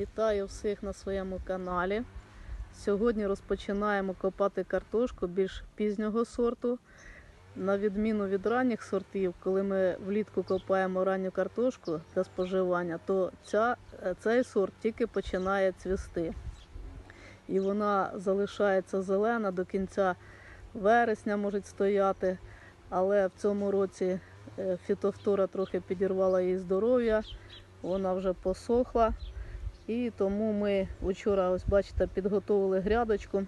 Вітаю всіх на своєму каналі. Сьогодні розпочинаємо копати картошку більш пізнього сорту. На відміну від ранніх сортів, коли ми влітку копаємо ранню картошку для споживання, то ця, цей сорт тільки починає цвісти. І вона залишається зелена до кінця вересня може стояти. Але в цьому році е, фітофтора трохи підірвала її здоров'я, вона вже посохла. І тому ми вчора, ось бачите, підготовили грядочку,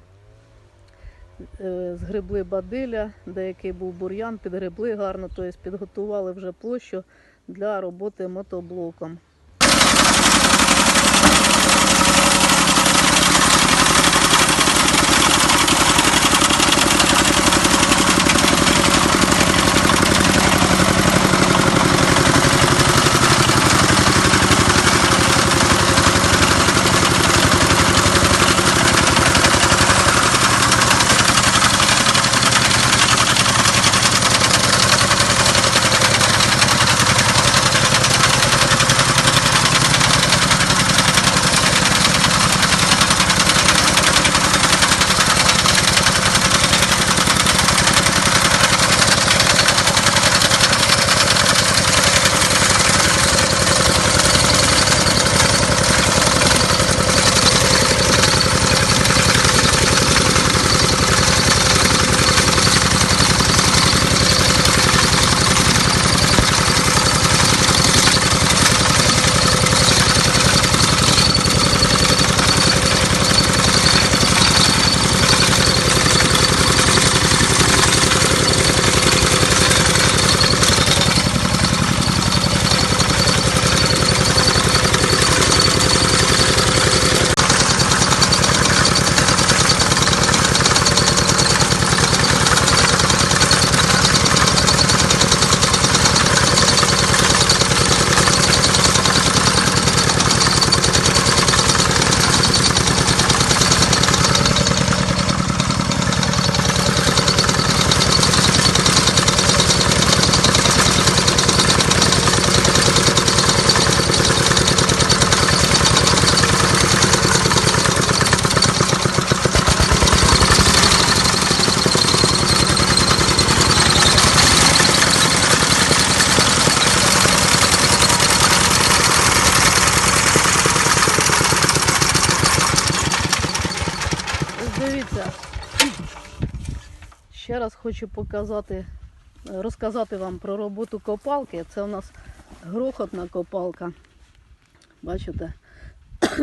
е, згребли бадиля, деякий був бур'ян, підгребли гарно, тобто підготували вже площу для роботи мотоблоком. Дивіться. Ще раз хочу показати, розказати вам про роботу копалки. Це у нас грохотна копалка. Бачите?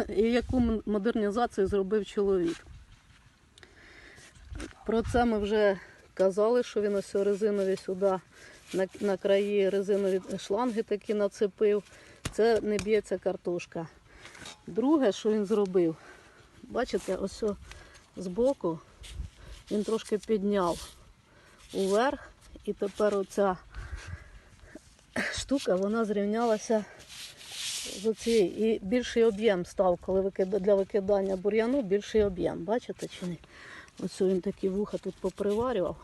І яку модернізацію зробив чоловік. Про це ми вже казали, що він ось резинові сюди на, на краї резинові шланги такі нацепив. Це не б'ється картошка. Друге, що він зробив, бачите, ось о- збоку він трошки підняв уверх, і тепер оця штука вона зрівнялася з оцією. І більший об'єм став, коли для викидання бур'яну, більший об'єм. Бачите чи ні? Ось він такі вуха тут поприварював.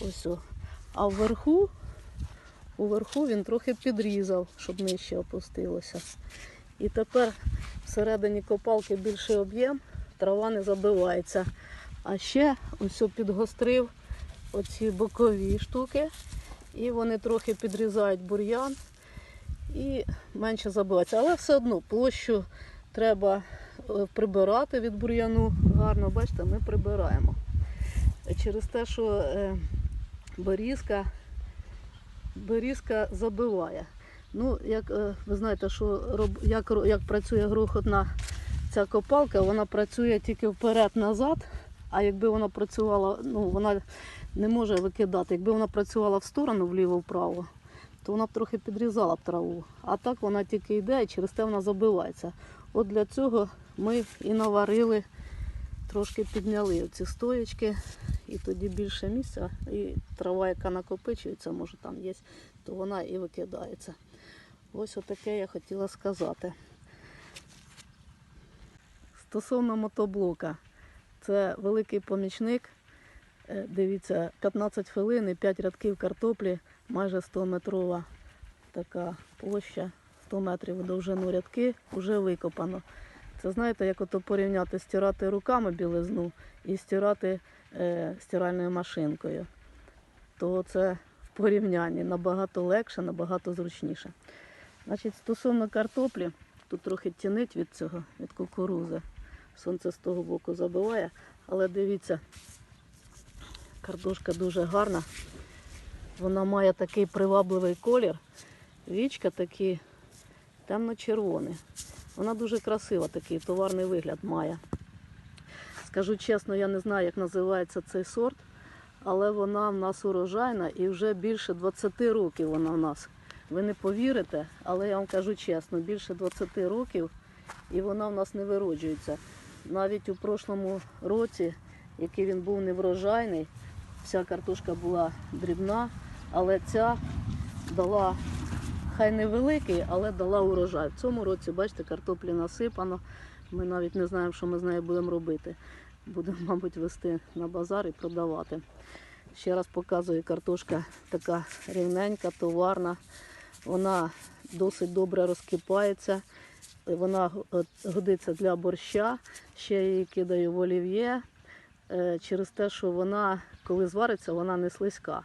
Ось. о. А вверху, уверху він трохи підрізав, щоб нижче опустилося. І тепер всередині копалки більший об'єм, трава не забивається. А ще ось підгострив оці бокові штуки, і вони трохи підрізають бур'ян і менше забивається. Але все одно площу треба е, прибирати від бур'яну. Гарно, бачите, ми прибираємо. Через те, що е, берізка, берізка забиває. Ну, як е, ви знаєте, що як, як працює грохотна ця копалка, вона працює тільки вперед-назад, а якби вона працювала, ну вона не може викидати. Якби вона працювала в сторону вліво-вправо, то вона б трохи підрізала б траву. А так вона тільки йде і через те вона забивається. От для цього ми і наварили, трошки підняли ці стоячки, і тоді більше місця, і трава, яка накопичується, може там є, то вона і викидається. Ось отаке я хотіла сказати. Стосовно мотоблока, це великий помічник. Е, Дивіться, 15 хвилин і 5 рядків картоплі, майже 100 метрова така площа 100 метрів довжину рядки вже викопано. Це знаєте, як ото порівняти стирати руками білизну і стирати е, стиральною машинкою. То це в порівнянні набагато легше, набагато зручніше. Значить, стосовно картоплі, тут трохи тінить від цього, від кукурузи. Сонце з того боку забиває, але дивіться, картошка дуже гарна. Вона має такий привабливий колір. Вічка такі темно-червоний. Вона дуже красива, такий товарний вигляд має. Скажу чесно, я не знаю, як називається цей сорт, але вона в нас урожайна і вже більше 20 років вона в нас. Ви не повірите, але я вам кажу чесно, більше 20 років і вона в нас не вироджується. Навіть у прошлому році, який він був неврожайний, вся картошка була дрібна, але ця дала хай невеликий, але дала урожай. В цьому році, бачите, картоплі насипано. Ми навіть не знаємо, що ми з нею будемо робити. Будемо, мабуть, вести на базар і продавати. Ще раз показую, картошка така рівненька, товарна. Вона досить добре розкипається. Вона годиться для борща. Ще я її кидаю в олів'є е, через те, що вона, коли звариться, вона не слизька.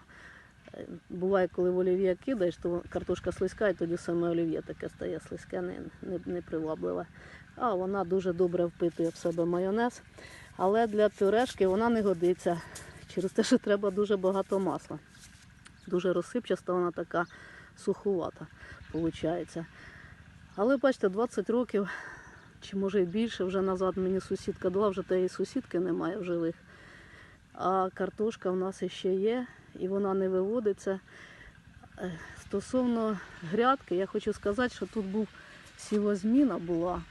Е, Буває, коли в олів'є кидаєш, то картошка слизька, і тоді саме олів'є таке стає слизьке, не, не, не привабливе. А вона дуже добре впитує в себе майонез. Але для пюрешки вона не годиться через те, що треба дуже багато масла. Дуже розсипчаста, вона така сухувата, виходить. Але бачите, 20 років, чи може і більше, вже назад мені сусідка дала, вже тієї сусідки немає в живих. А картошка в нас ще є, і вона не виводиться. Е, Стосовно грядки, я хочу сказати, що тут був сівозміна була.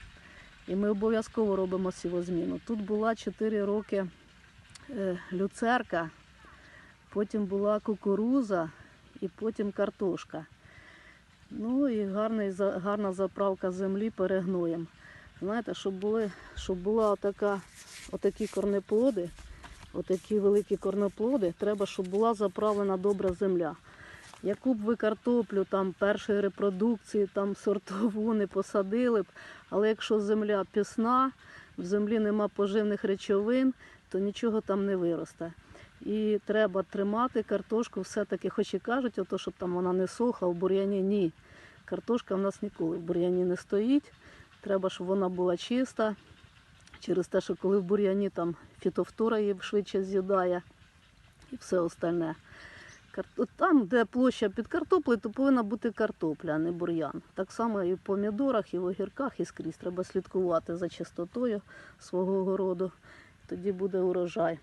І ми обов'язково робимо сівозміну. Тут була 4 роки е, люцерка, потім була кукуруза і потім картошка. Ну і гарний, гарна заправка землі перегноєм. Знаєте, щоб, були, щоб була отака, отакі корнеплоди, отакі великі корнеплоди, треба, щоб була заправлена добра земля. Яку б ви картоплю там першої репродукції, там сортову не посадили б, але якщо земля пісна, в землі нема поживних речовин, то нічого там не виросте. І треба тримати картошку все-таки, хоч і кажуть, ото, щоб там вона не сохла, в бур'яні ні. Картошка в нас ніколи в бур'яні не стоїть. Треба, щоб вона була чиста. Через те, що коли в бур'яні там фітофтора її швидше з'їдає і все остальне. Там, де площа під картоплею, то повинна бути картопля, а не бур'ян. Так само і в помідорах, і в огірках, і скрізь. Треба слідкувати за чистотою свого городу. Тоді буде урожай.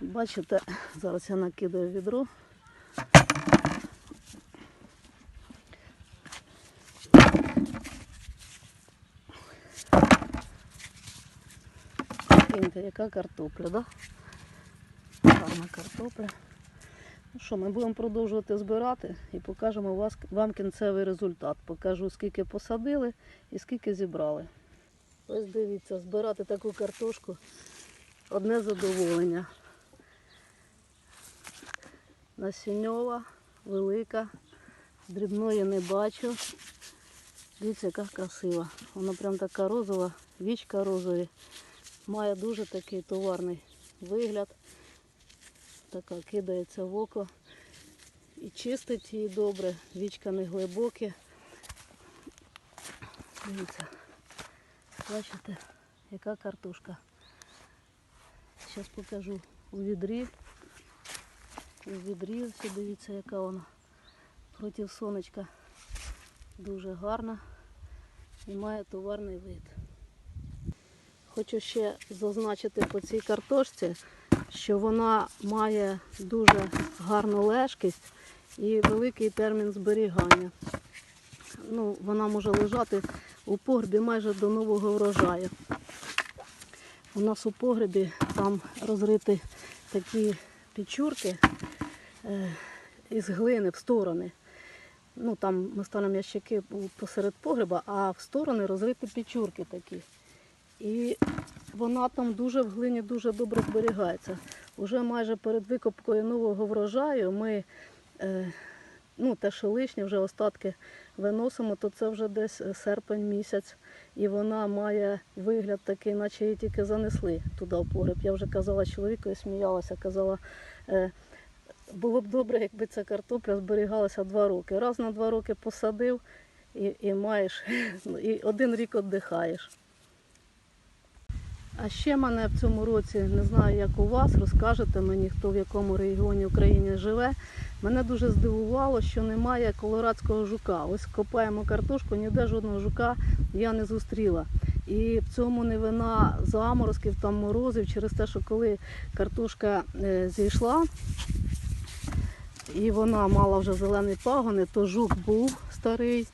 Бачите, зараз я накидаю відро. Інка, яка картопля, да? Гарна картопля. Ну що, ми будемо продовжувати збирати і покажемо вас, вам кінцевий результат. Покажу, скільки посадили і скільки зібрали. Ось дивіться, збирати таку картошку одне задоволення. Насіньова, велика, дрібної не бачу. Дивіться, яка красива. Вона прям така розова, вічка розові. Має дуже такий товарний вигляд. Така кидається в око. І чистить її добре, вічка не глибокі. Дивіться, бачите, яка картошка. Зараз покажу у відрі. У відрі ось дивіться, яка вона проти сонечка. Дуже гарна і має товарний вид. Хочу ще зазначити по цій картошці, що вона має дуже гарну лежкість і великий термін зберігання. Ну, вона може лежати у погребі майже до нового врожаю. У нас у погребі там розриті такі печурки е, із глини в сторони. Ну, там ми ставимо ящики посеред погреба, а в сторони розриті печурки такі. І вона там дуже в глині дуже добре зберігається. Уже майже перед викопкою нового врожаю ми, е, ну те, що лишнє, вже остатки виносимо, то це вже десь серпень місяць. І вона має вигляд такий, наче її тільки занесли туди в погреб. Я вже казала чоловіку і сміялася, казала, е, було б добре, якби ця картопля зберігалася два роки. Раз на два роки посадив і, і маєш, і один рік віддихаєш. А ще мене в цьому році, не знаю, як у вас, розкажете мені, хто в якому регіоні України живе. Мене дуже здивувало, що немає колорадського жука. Ось копаємо картошку, ніде жодного жука я не зустріла. І в цьому не вина заморозків, там морозів, через те, що коли картошка е, зійшла, і вона мала вже зелені пагони, то жук був старий,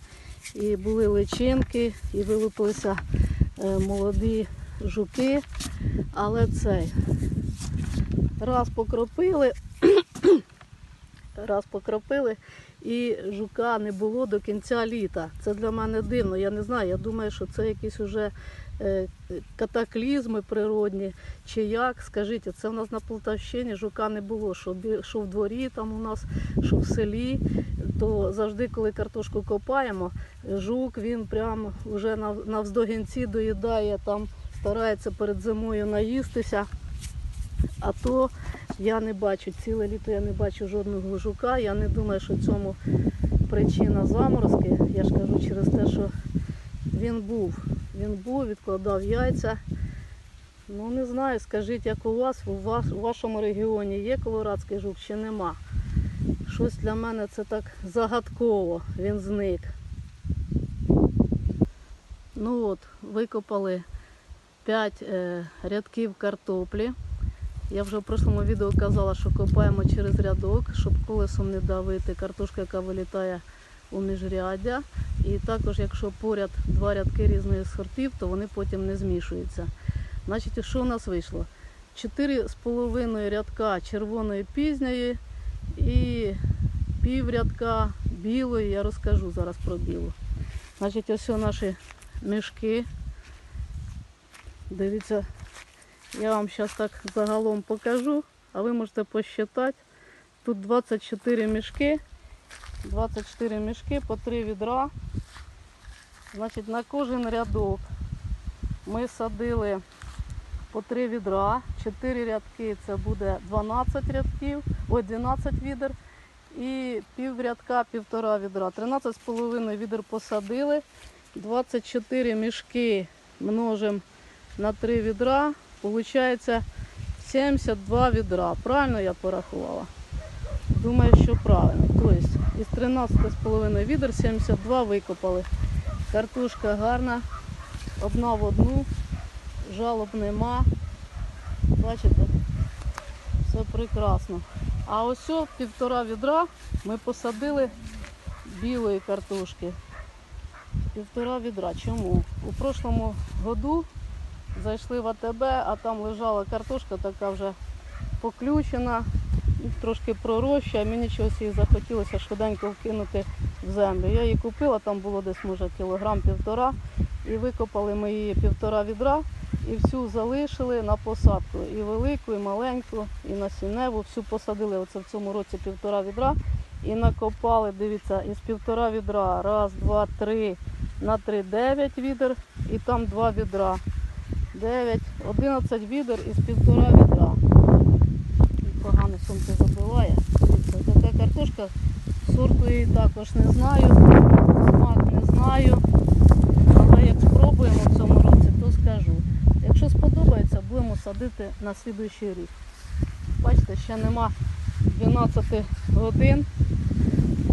і були личинки, і вилупилися е, молоді жуки. Але цей раз покропили, раз покропили, і жука не було до кінця літа. Це для мене дивно. Я не знаю. Я думаю, що це якісь уже е, катаклізми природні чи як. Скажіть, це в нас на Полтавщині жука не було. Що, в дворі там у нас, що в селі, то завжди, коли картошку копаємо, жук він прямо вже навздогінці доїдає там, старається перед зимою наїстися. А то я не бачу, ціле літо я не бачу жодного жука. Я не думаю, що цьому причина заморозки. Я ж кажу через те, що він був. Він був, відкладав яйця. Ну не знаю, скажіть, як у вас, у вас у вашому регіоні є колорадський жук чи нема? Щось для мене це так загадково, він зник. Ну от, викопали 5 е, рядків картоплі. Я вже в прошлому відео казала, що копаємо через рядок, щоб колесом не давити картошка, яка вилітає у міжряддя. І також, якщо поряд два рядки різних сортів, то вони потім не змішуються. Значить, що у нас вийшло? Чотири з половиною рядка червоної пізньої і пів рядка білої. Я розкажу зараз про білу. Значить, ось наші мішки. Дивіться, я вам зараз так загалом покажу, а ви можете посчитати. Тут 24 мішки. 24 мішки по 3 відра. Значить, на кожен рядок ми садили по 3 відра. 4 рядки це буде 12 рядків, ой, 12 відер. І пів рядка, півтора відра. 13,5 відер посадили. 24 мішки множимо на 3 відра. Получається 72 відра. Правильно я порахувала? Думаю, що правильно. Тобто із 13,5 відер 72 викопали. Картошка гарна, одна в одну, жалоб нема. Бачите, все прекрасно. А ось півтора відра ми посадили білої картошки. Півтора відра. Чому? У прошлому году зайшли в АТБ, а там лежала картошка така вже поключена, трошки пророща, мені чогось її захотілося швиденько вкинути в землю. Я її купила, там було десь може кілограм півтора, і викопали ми її півтора відра і всю залишили на посадку. І велику, і маленьку, і насінневу, всю посадили оце в цьому році півтора відра. І накопали, дивіться, із півтора відра. Раз, два, три, на три, дев'ять відер, і там два відра. 9, 11 відер із півтора відра. І Погано сонце забиває. Дивіться, така картошка. Сорту її також не знаю, смак не знаю. Але як спробуємо в цьому році, то скажу. Якщо сподобається, будемо садити на слідуючий рік. Бачите, ще нема 12 годин,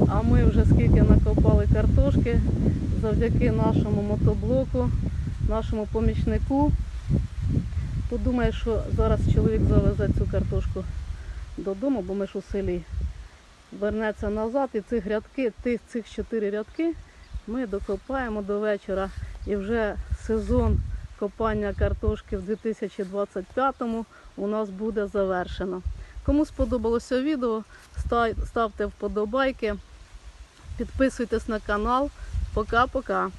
а ми вже скільки накопали картошки завдяки нашому мотоблоку, нашому помічнику. То думаю, що зараз чоловік завезе цю картошку додому, бо ми ж у селі. Вернеться назад і цих рядки, тих, цих чотири рядки ми докопаємо до вечора. І вже сезон копання картошки в 2025-му у нас буде завершено. Кому сподобалося відео, ставте вподобайки, підписуйтесь на канал. Пока-пока.